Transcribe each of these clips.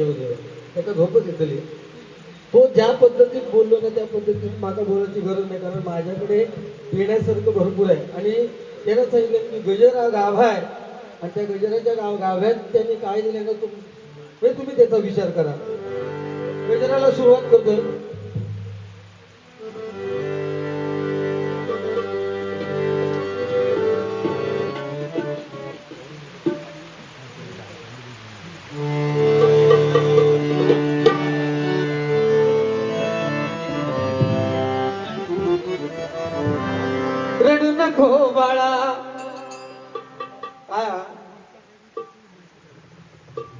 येऊ दे त्याका झोपच येतली तो ज्या पद्धतीत बोललो ना त्या पद्धतीत माझा बोलायची गरज नाही कारण माझ्याकडे पिण्यासारखं भरपूर आहे. आणि त्यानं सांगितलं की गजर हा गाभा आहे. आणि त्या गजराच्या गाव गाभ्यात त्यांनी काय दिलं ना तुम म्हणजे तुम्ही त्याचा विचार करा. गजराला सुरुवात करतो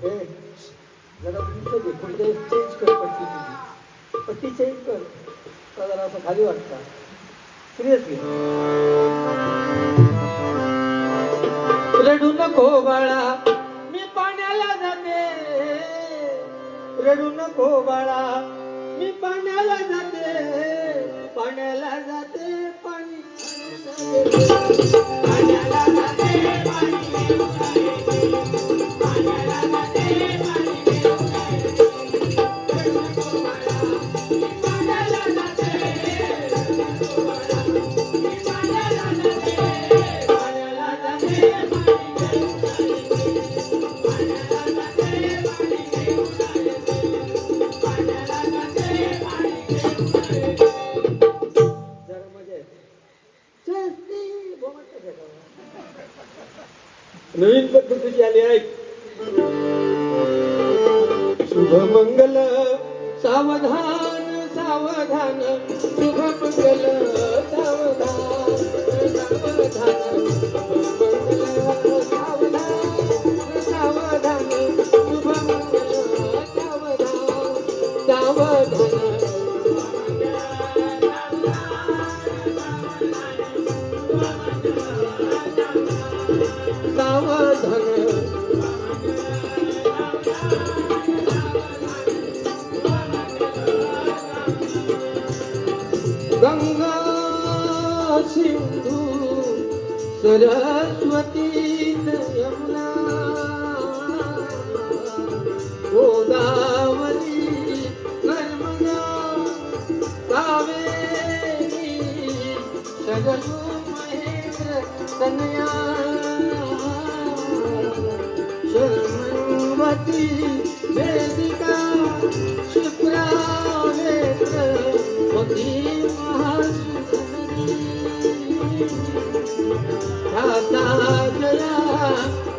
ए, जरा उंच घे, पुढे चेंज कर पट्टी तुझी पट्टी चेंज कर जरा असं खाली वाटतं सिरियसली रडू नको बाळा मी पाण्याला जाते रडू नको बाळा मी पाण्याला जाते पाण्याला जाते पाणी पाण्याला जाते पाणी सरस्वती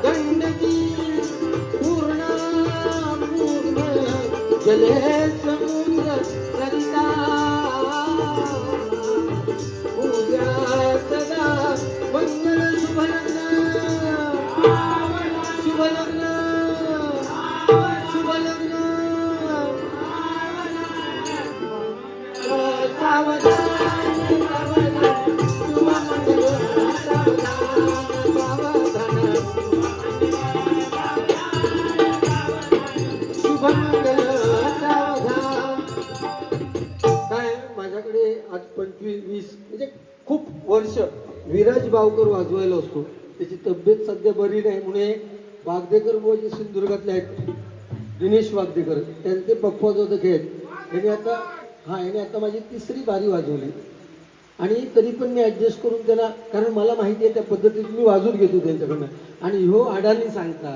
गंडकी पूर्णा पूर्ण जले विराज बावकर वाजवायला असतो. त्याची तब्येत सध्या बरी नाही. म्हणून वागदेकर व जे सिंधुदुर्गातले आहेत. दिनेश वागदेकर. त्यांचे पप्पा जो आहेत. यांनी आता हा याने आता माझी तिसरी बारी वाजवली. आणि तरी पण मी ॲडजस्ट करून त्यांना कारण मला माहिती आहे त्या पद्धतीत मी वाजून घेतो त्यांच्याकडनं. आणि ह्यो अडाणी सांगता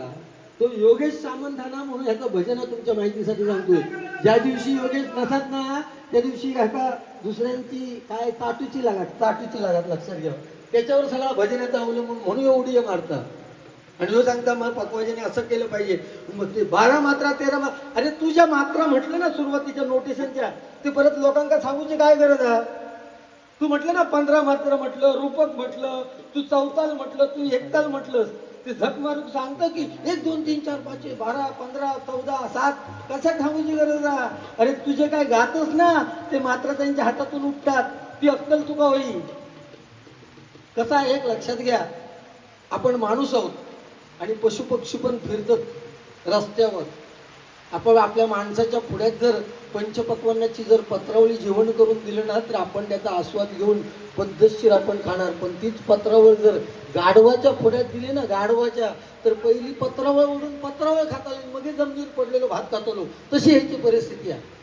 तो योगेश सामंताना म्हणून ह्याचं भजन तुमच्या माहितीसाठी सांगतोय. ज्या दिवशी योगेश नसत ना त्या दिवशी ह्याका दुसऱ्यांची काय ताटूची लागत ताटूची लागत लक्षात घ्या. त्याच्यावर सगळा भजनाचा अवलंबून म्हणून एवढी मारता आणि जो सांगता मग पकवाजीने असं केलं पाहिजे. मग ते बारा मात्रा तेरा मा अरे तुझ्या मात्रा म्हटलं ना सुरुवातीच्या नोटिसांच्या ते परत लोकांना सांगूची काय गरज आहे? तू म्हटलं ना पंधरा मात्र म्हटलं रूपक म्हटलं तू चौताल म्हटलं तू एकताल म्हटलंस. ते झक मारून सांगतं की एक दोन तीन चार पाच बारा पंधरा चौदा सात कशा थांबूची गरज आहे? अरे तुझे काय गातच ना ते मात्र त्यांच्या हातातून उठतात. ती अक्कल तुका होईल. कसा आहे एक लक्षात घ्या. आपण माणूस आहोत आणि पशुपक्षी पण फिरतात रस्त्यावर. आपण आपल्या माणसाच्या पुढ्यात जर पंचपक्वांनाची जर पत्रावळी जेवण करून दिलं ना तर आपण त्याचा आस्वाद घेऊन पद्धतशीर आपण खाणार. पण तीच पत्रावळ जर गाढवाच्या पुढ्यात दिली ना गाढवाच्या तर पहिली पत्रावळ ओढून पत्रावळ खाता मध्ये जमिनीवर पडलेलो भात खातलो. तशी ह्याची परिस्थिती आहे.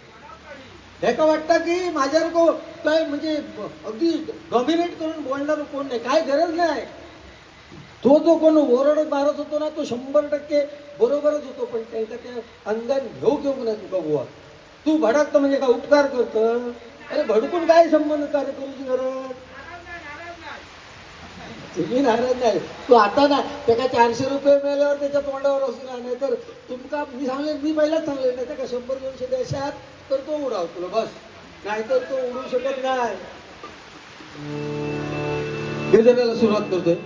हे का वाटतं की माझ्यावर को काय म्हणजे अगदी डॉमिनेट करून बोलणार कोण नाही काय गरज नाही. तो जो कोण ओरडत मारत होतो ना तो शंभर टक्के बरोबरच होतो पण त्यांच्या त्या अंगाने घेऊ घेऊ नाही तुका बुवा. तू भडकतं म्हणजे काय उपकार करत? अरे भडकून काय संबंध कार्य करूची गरज तुम्ही नाराज नाही. तू आता ना त्याला चारशे रुपये मिळाल्यावर त्याच्या तोंडावर असणार नाही तर तुमका मी सांगले मी पहिलाच सांगले नाही त्याका शंभर दोनशे देशात तर तो उडाव तुला बस. नाहीतर तो उडू शकत नाही. गजराला सुरुवात करतोय.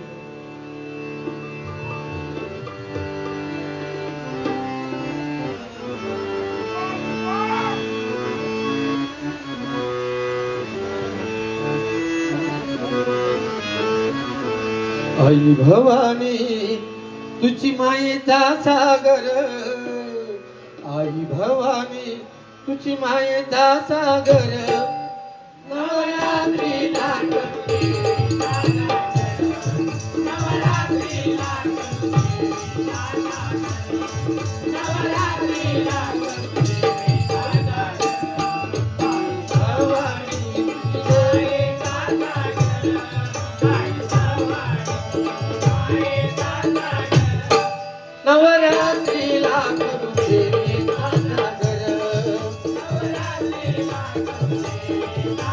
आई भवानी तुझी मायेचा सागर. आई भवानी तुझी मायेचा सागर नवरात्री नवरात्री उमा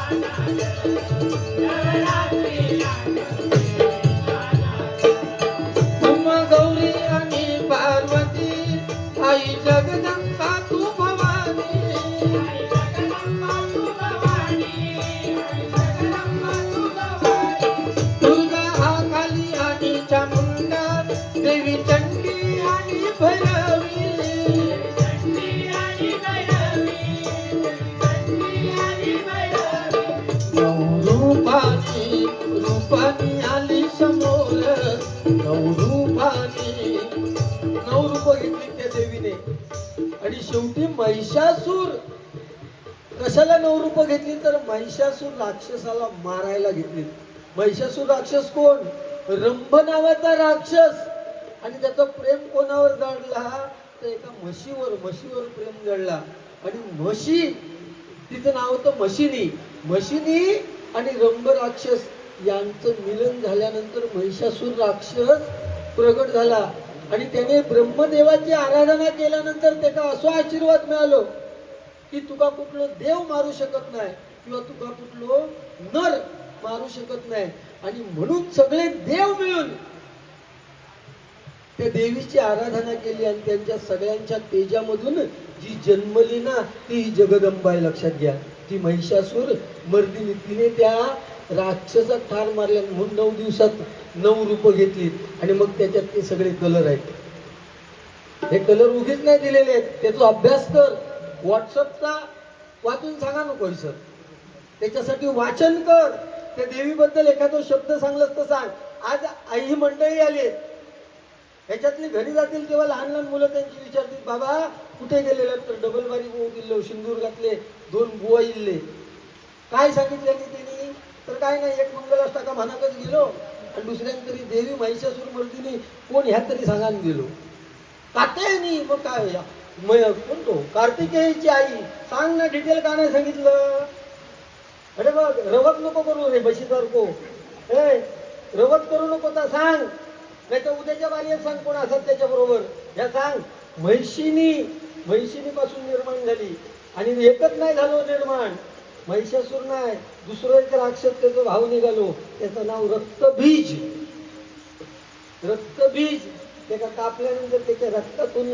महिषासूर. कशाला नऊ रूप घेतली? तर महिषासूर राक्षसाला मारायला घेतली. महिषासूर राक्षस कोण? रंभ नावाचा राक्षस. आणि त्याचं प्रेम कोणावर जडला? तर एका म्हशीवर म्हशीवर प्रेम जडला. आणि म्हशी तिचं नाव होतं म्हशिनी. म्हशिनी आणि रंभ राक्षस यांचं मिलन झाल्यानंतर महिषासूर राक्षस प्रगट झाला. आणि त्याने ब्रह्मदेवाची आराधना केल्यानंतर त्याला असो आशीर्वाद मिळालो की तुका कुठलो देव मारू शकत नाही किंवा तुका कुठलो नर मारू शकत नाही. आणि म्हणून सगळे देव मिळून त्या देवीची आराधना केली आणि त्यांच्या सगळ्यांच्या तेजामधून जी जन्मली ना ती जगदंबाई लक्षात घ्या. ती महिषासूर मर्दिनी तिने त्या राक्षसात ठार मारल्या म्हणून नऊ दिवसात नऊ रूप घेतली. आणि मग त्याच्यात ते सगळे कलर आहेत. हे कलर उगीच नाही दिलेले आहेत. त्याचा अभ्यास कर. व्हॉट्सअपचा वाचून सांगा नको सर. त्याच्यासाठी वाचन कर. त्या देवीबद्दल एखादा शब्द सांगलास तर सांग. आज आई मंडळी आली ह्याच्यातली घरी जातील तेव्हा लहान लहान मुलं त्यांची विचारतील बाबा कुठे गेलेले तर डबल बारी होऊ दिलो सिंदूर घातले. दोन बुवा इल्ले. काय सांगितले की त्यांनी? तर काय नाही एक मंगलास टाका म्हणाकच गेलो. आणि दुसऱ्यान तरी देवी महिषासूर मर्दिनी कोण ह्या तरी सांगान गेलो. कात्यायनी मग काय म- कोणतो? कार्तिकेयची आई. सांग ना डिटेल का नाही सांगितलं? अरे बघ रवत नको करू रे बशीसारखो. ए रवत करू नको तर सांग. नाही तर उद्याच्या बारीत सांग कोण असत त्याच्या बरोबर ह्या सांग. म्हैशिनी म्हैशिनी पासून निर्माण झाली. आणि एकच नाही झालो निर्माण. महिषासूर नाही दुसरं एक राक्षस त्याचा भाव निघालो. त्याचं नाव रक्तबीज. रक्तबीज. त्याला कापल्यानंतर त्याच्या रक्तातून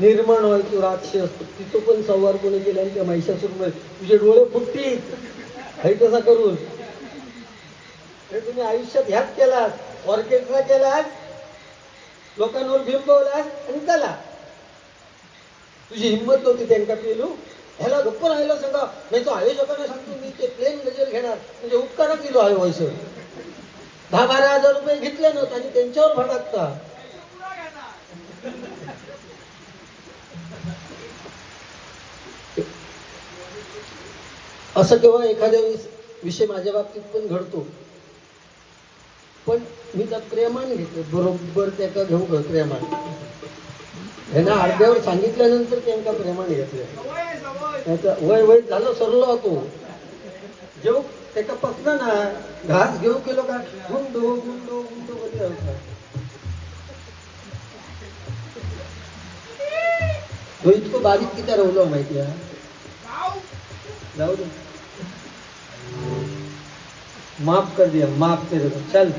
निर्माण व्हायचो राक्षस. तिथं पण संवार कोणी केला आणि त्या महिषासूर तुझे डोळे फुटतील. हे तसा करून. हे तुम्ही आयुष्यात ह्याच केलास ऑर्केस्ट्रा केलास लोकांवर भिंबवलास आणि चला. तुझी हिंमत नव्हती त्यांका पेलू. ह्याला गप्प राहायला सांगा. नाही तो आयोजकांना सांगतो मी ते प्लेन नजर घेणार. म्हणजे उपकारा किलो आहे वैसे. दहा बारा हजार रुपये घेतले नव्हते आणि त्यांच्यावर भडकता असं केव्हा एखाद्या विषय माझ्या बाबतीत पण घडतो. पण मी त्या प्रेमान घेतो बरोबर त्याचा घेऊ प्रेमान. ह्यांना अर्ध्यावर सांगितल्यानंतर त्यांना प्रेमान घेतले. वय वय झालं सरलो तो जेव त्याका पसला ना घास घेऊ केलो का? गुंडो गुंडो गुंडो मध्ये तो इतकं बारीक किती रवलो माहिती आहे? जाऊ दे. माफ कर दिया माफ तेरे. को चल.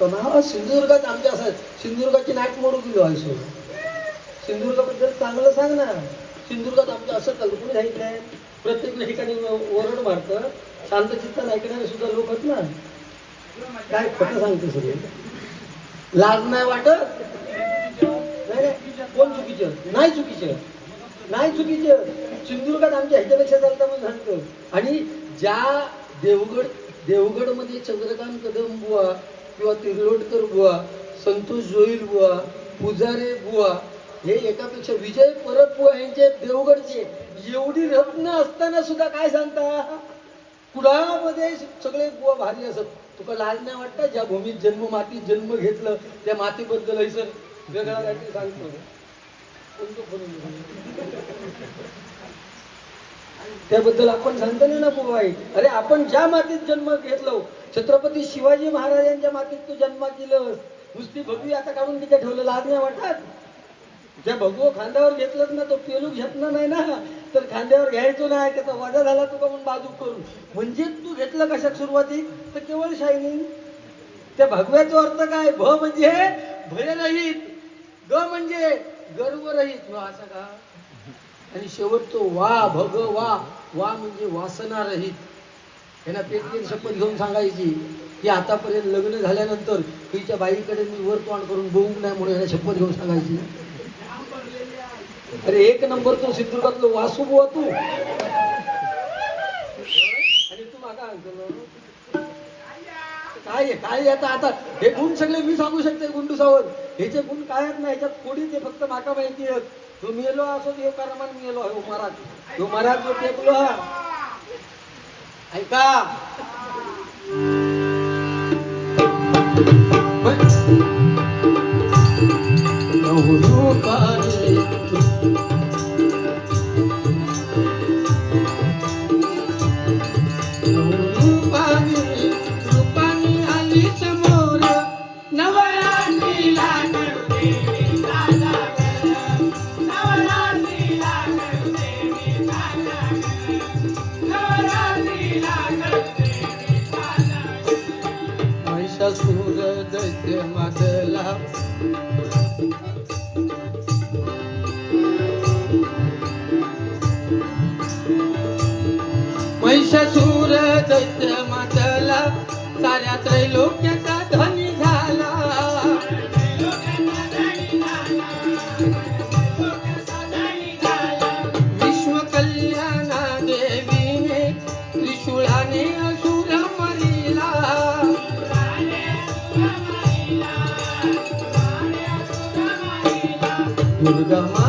हा सिंधुदुर्गात आमच्या असं सिंधुदुर्गाची नाट मोडू गेलो आयसो सिंधुदुर्गाबद्दल चांगलं सांग ना. सिंधुदुर्गात आमच्या असं चालू आहे काय प्रत्येक ठिकाणी ओरड मारतं. शांत चित्तात ऐकणारे सुद्धा लोक आहेत ना. काय खोटं सांगते सगळे? लाज नाही वाटत? नाही नाही. कोण चुकीचं? नाही चुकीचं. नाही चुकीचं. सिंधुदुर्गात आमच्या ह्याच्यापेक्षा चालतं म्हणून सांगतो आणि ज्या देवगड देवगडमध्ये चंद्रकांत कदम बुवा किंवा तिरलोटकर बुवा संतोष जोईल बुवा पुजारे बुवा हे एकापेक्षा विजय परब बुवा यांचे देवगडचे. एवढी रत्न असताना सुद्धा काय सांगता? कुडामध्ये सगळे बुवा भारी असत. तुका लाज नाही वाटतं ज्या भूमीत जन्म मातीत जन्म घेतलं त्या मातीबद्दल हे सर वेगळा काहीतरी सांगतो. कोणतं त्याबद्दल आपण सांगतो ना बुवाई अरे आपण ज्या मातीत जन्म घेतलो छत्रपती शिवाजी महाराजांच्या मातीत तू जन्म केलं नुसती भगवी आता काढून तिथे ठेवलं लाज नाही वाटत ज्या भगवो खांद्यावर घेतलंच ना तो पेलू घेतला नाही ना तर खांद्यावर घ्यायचो नाही त्याचा वजा झाला तुका म्हणून बाजू करून म्हणजे तू घेतलं कशात सुरुवाती तर केवळ शायनिंग. त्या भगव्याचा अर्थ काय? भ म्हणजे भयरहित. ग म्हणजे गर्वरहित. वा असा का? आणि शेवट तो वा भग वा वा म्हणजे वासना रहित यांना पेटकेन शपथ घेऊन सांगायची की आतापर्यंत लग्न झाल्यानंतर तिच्या बाईकडे मी वर तोंड करून बघू नाही म्हणून यांना शपथ घेऊन सांगायची. अरे एक नंबर तो सिंधुदुर्गातलो वासू बुवा तू. आणि तू मागा काय आहे काय आहे आता आता हे गुण सगळे मी सांगू शकते गुंडू सावंत. ह्याचे गुण काय आहेत ना ह्याच्यात कोणी ते फक्त माका माहिती आहेत तो मेलो असो देव कारमान मेलो हो महाराज तो महाराज जो टेकलो हा. ऐका. नवरू पारे साऱ्या त्रैलोक्याचा धनी झाला. विश्व कल्याणा देवीने त्रिशूळाने असुर मरिला. दुर्गा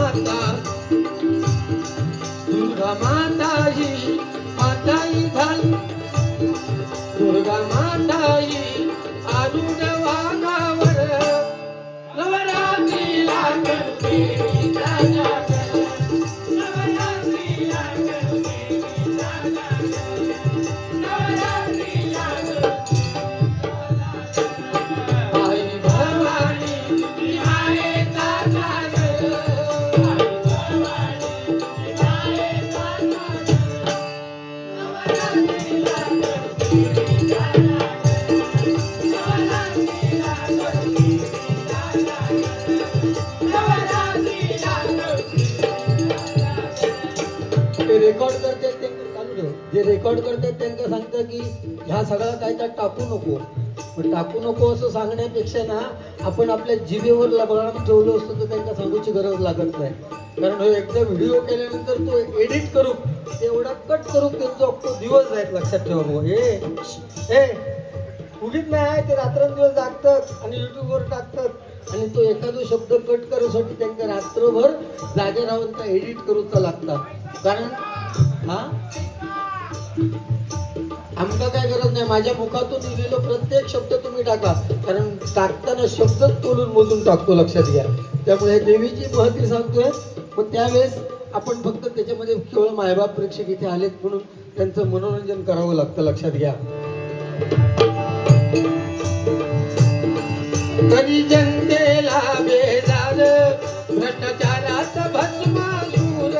करते राजा काय त्यात टाकू नको. पण टाकू नको असं सांगण्यापेक्षा ना आपण आपल्या जिभेवर लगाम ठेवलं असतं तर त्यांना सांगूची गरज लागत नाही. कारण हे एकदा व्हिडिओ केल्यानंतर तो एडिट करू तेवढा कट करू त्यांचा अख्खो दिवस आहेत लक्षात ठेवा मग हे हे नाही ते रात्रंदिवस जागतात आणि युट्यूबवर टाकतात. आणि तो एखादा शब्द कट करूसाठी त्यांना रात्रभर जागे राहून त्या एडिट करूचा लागतात. कारण हा? आमका काय गरज नाही. माझ्या मुखातून लिहिलेलो प्रत्येक शब्द तुम्ही टाका. कारण टाकताना शब्दच तोलून मोजून टाकतो लक्षात घ्या. त्यामुळे देवीची महती सांगतोय. पण त्यावेळेस आपण फक्त त्याच्यामध्ये केवळ मायबाप प्रेक्षक इथे आलेत म्हणून त्यांचं मनोरंजन करावं लागतं लक्षात घ्या. कधी जनतेला बेजार भ्रष्टाचारात भस्मासूर.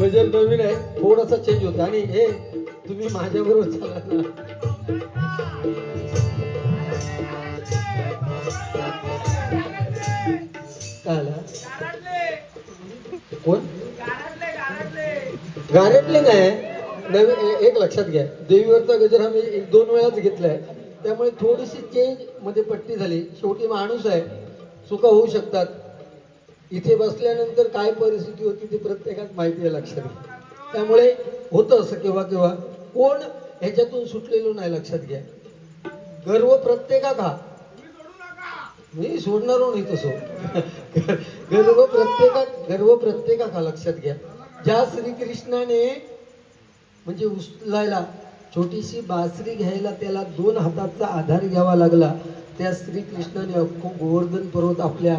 गजल नवीन आहे थोडासा चेंज होता. आणि हे तुम्ही माझ्याबरोबर चला ना. कोण? गारटले नाही नवीन एक लक्षात घ्या. देवीवरचा गजर हा मी एक दोन वेळाच घेतलाय. त्यामुळे थोडीशी चेंजमध्ये पट्टी झाली. शेवटी माणूस आहे. चुका होऊ शकतात. इथे बसल्यानंतर काय परिस्थिती होती ती प्रत्येकात माहिती आहे लक्षात घ्या. त्यामुळे होतं असं केव्हा केव्हा. कोण ह्याच्यातून सुटलेलो नाही लक्षात घ्या. गर्व प्रत्येकात हा. मी सोडणार हो नाही तसं गर्व प्रत्येकात गर्व प्रत्येकात हा लक्षात घ्या. ज्या श्रीकृष्णाने म्हणजे उचलायला छोटीशी बासरी घ्यायला त्याला दोन हाताचा आधार घ्यावा लागला त्या श्रीकृष्णाने अख्खो गोवर्धन पर्वत आपल्या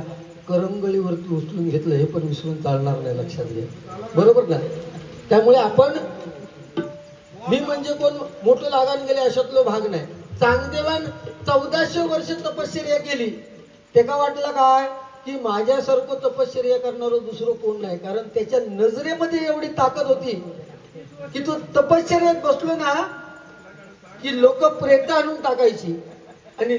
करंगळीवरती उचलून घेतलं हे पण विसरून चालणार नाही लक्षात घ्या. बरोबर ना त्यामुळे आपण मी म्हणजे कोण मोठं लागान गेले अशातलो भाग नाही. चांगदेवान चौदाशे वर्ष तपश्चर्या केली. त्याका वाटलं काय? की माझ्यासारखं तपश्चर्या करणारं दुसरं कोण नाही? कारण त्याच्या नजरेमध्ये एवढी ताकद होती की तो तपश्चर्यात बसलो ना की लोक प्रेत आणून टाकायची. आणि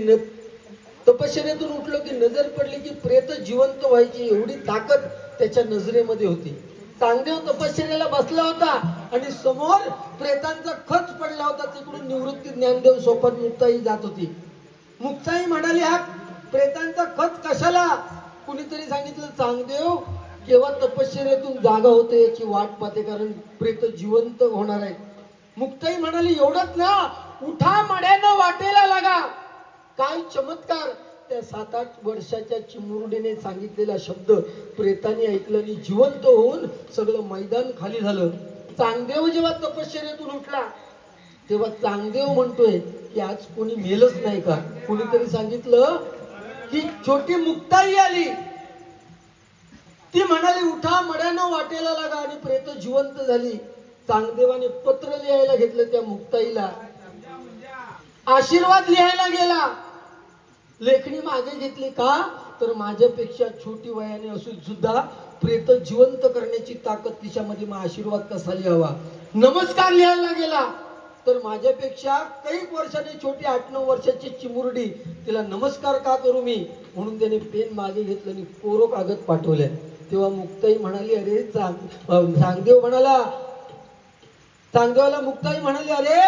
तपश्चर्यातून उठलो की नजर पडली की प्रेत जिवंत व्हायची एवढी ताकद त्याच्या नजरेमध्ये होती. चांगदेव तपश्चर्याला बसला होता आणि समोर प्रेतांचा खच पडला होता. तिकडून निवृत्ती ज्ञानदेव सोपत मुक्ताई जात होती. मुक्ताई म्हणाली हा प्रेतांचा खच कशाला? कुणीतरी सांगितलं चांगदेव केव्हा तपश्चर्यातून जागा होते याची वाट पाहते कारण प्रेत जिवंत होणार आहे मुक्ताई म्हणाली एवढंच ना उठा मड्यानं वाटेला लागा. काय चमत्कार? त्या सात आठ वर्षाच्या चिमुरडीने सांगितलेला शब्द प्रेताने ऐकलं आणि जिवंत होऊन सगळं मैदान खाली झालं. चांगदेव जेव्हा तपश्चर्यातून उठला तेव्हा चांगदेव म्हणतोय की आज कोणी मेलच नाही का? कोणीतरी सांगितलं की छोटी मुक्ताई आली. ती म्हणाली उठा मड्यानं वाटेला लागा आणि प्रेत जिवंत झाली. चांगदेवाने पत्र लिहायला घेतलं त्या मुक्ताईला. आशीर्वाद लिहायला गेला. लेखणी मागे घेतली का? तर माझ्यापेक्षा छोटी वयाने असून सुद्धा प्रेत जिवंत करण्याची ताकद तिच्यामध्ये मग आशीर्वाद कसा लिहावा? नमस्कार लिहायला गेला. तर माझ्यापेक्षा काही वर्षाने छोटी आठ नऊ वर्षाची चिमुरडी तिला नमस्कार का करू मी? म्हणून त्याने पेन मागे घेतलं आणि कोरो कागद पाठवल्या. तेव्हा मुक्ताई म्हणाली अरे चांग चांगदेव म्हणाला चांगदेवाला मुक्ताई म्हणाली अरे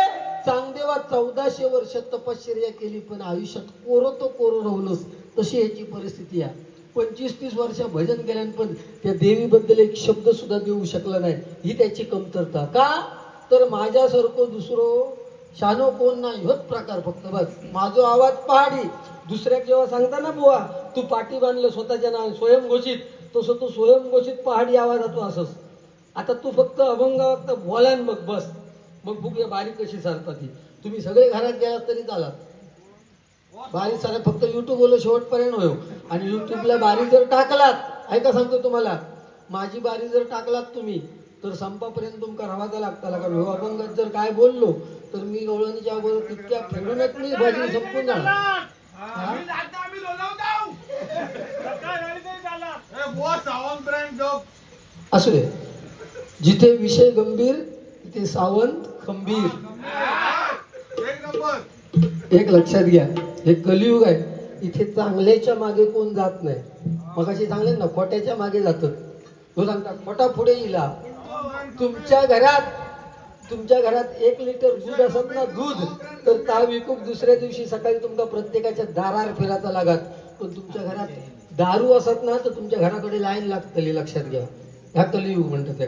चांगदेवा चौदाशे वर्ष तपश्चर्या केली पण आयुष्यात कोरो तो कोरो राहूनच तशी याची परिस्थिती आहे. पंचवीस तीस वर्ष भजन केल्यान पण त्या देवीबद्दल एक शब्द सुद्धा देऊ शकला नाही. ही त्याची कमतरता. का? तर माझ्यासारखं दुसरं शानो कोण नाही होत प्रकार फक्त बस. माझो आवाज पहाडी. दुसऱ्याक जेव्हा सांगता ना बुवा तू पाठी बांधलं स्वतःच्या नाव स्वयंघोषित तसं तू स्वयंघोषित पहाडी आवाजातो असंच. आता तू फक्त अभंग तर बोलान बघ बस. मग बघूया बारीक कशी सारता ती तुम्ही सगळे घरात गेलात तरी चालात. बारीक सारा फक्त युट्यूब बोलो शेवटपर्यंत होयो. आणि युट्यूबला बारी जर टाकलात ऐका सांगतो तुम्हाला माझी बारी जर टाकलात तुम्ही तर संपापर्यंत तुमका राहायचा लागता कारण अभंगात जर काय बोललो तर मी गवळणीच्या अगोदर तितक्या फेडूनच मी बाजरी संपून जाणार. हा? आम्ही जातो, आम्ही लोणावळा जाऊ. ए, बुवा, सावंत ब्रँड गप. असू दे. जिथे विषय गंभीर तिथे सावंत खंबीर एक नंबर एक लक्षात घ्या. हे कलियुग आहे. इथे चांगल्याच्या मागे कोण जात नाही? मग अशी चांगले ना खोट्याच्या मागे जातात तो सांगता खोटा पुढे येला तुमच्या घरात तुमच्या घरात एक लिटर दूध असत ना दूध तर ता विकूक दुसऱ्या दिवशी सकाळी तुमका प्रत्येकाच्या दारार फिरायचा लागत. पण तुमच्या घरात दारू असत ना तर तुमच्या घराकडे लाईन लागतली लक्षात घ्या. ह्या कलियुग म्हणतात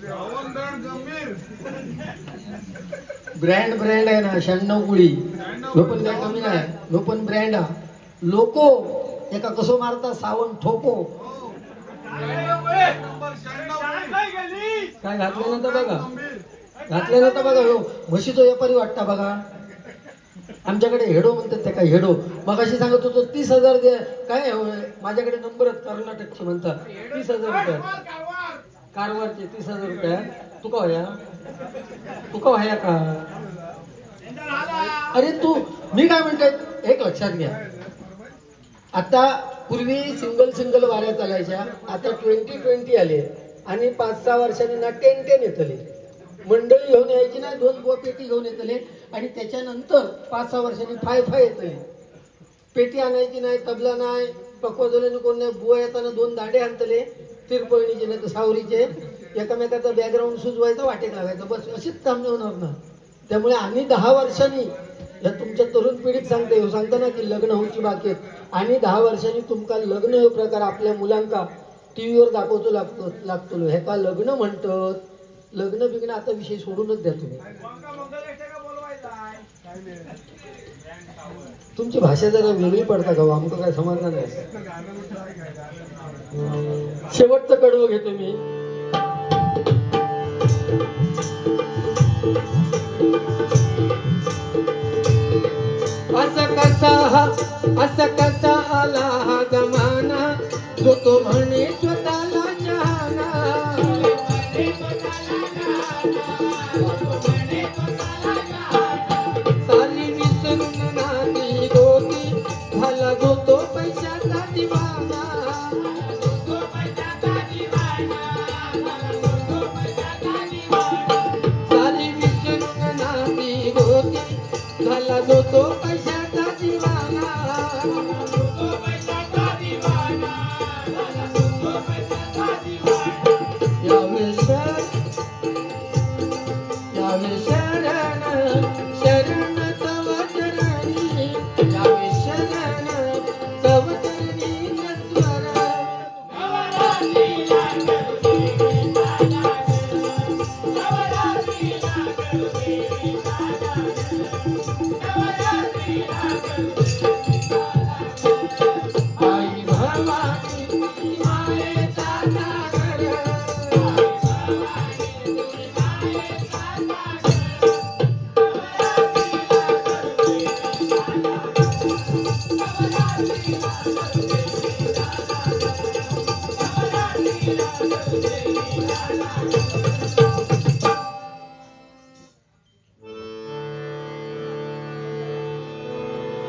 सावंत ब्रँड ब्रँड आहे ना शहाण्णव गुळी. ह्यो पण काय कमी नाही. ह्यो पण ब्रँड हा लोको एका कसो मारता सावण ठोको. काय घातल्यानंतर बघा. गंभीर घातल्यानंतर बघा ह्यो म्हशीचो व्यापारी वाटता बघा. आमच्याकडे हेडो म्हणतात त्या काय हेडो. मग अशी सांगत होतो तीस हजार दे. काय? माझ्याकडे नंबर आहेत कर्नाटकचे म्हणतात. तीस हजार रुपये. कारवारचे तीस हजार रुपये. तुका व्हाया तुका व्हाया का? अरे तू मी काय म्हणतोय एक लक्षात घ्या. आता पूर्वी सिंगल सिंगल वाऱ्या चालायच्या आता ट्वेंटी ट्वेंटी आले आणि पाच सहा वर्षांनी ना टेन टेन येतले. मंडळी घेऊन यायची ना दोन बुवा पेटी घेऊन येतले आणि त्याच्यानंतर पाच सहा वर्षांनी फाय फाय येतले. पेटी आणायची नाही तबला नाही पक्वाजोल्याने कोण नाही बुवा येताना दोन दांडे आणतले तिरपळणीचे नाही तर सावरीचे. एकमेकाचं बॅकग्राऊंड सुजवायचा वाटेत लागायचं. बस अशीच कामे होणार ना. त्यामुळे आम्ही दहा वर्षांनी या तुमच्या तरुण पिढीत सांगते हो सांगता ना की लग्न होऊची बाकी आणि दहा वर्षांनी तुमका लग्न हे प्रकार आपल्या मुलांका टी व्हीवर दाखवतो लागतो लागतो ह्याका लग्न म्हणतात. लग्न बिग्न आता विषय सोडूनच द्या तुम्ही. तुमची भाषा जरा वेगळी पडता का हो? आमचं काय समाधान नाही. शेवटचं कडवं घेतो मी. कसा हा असं कसा आला हा जमाना? जो तो म्हणे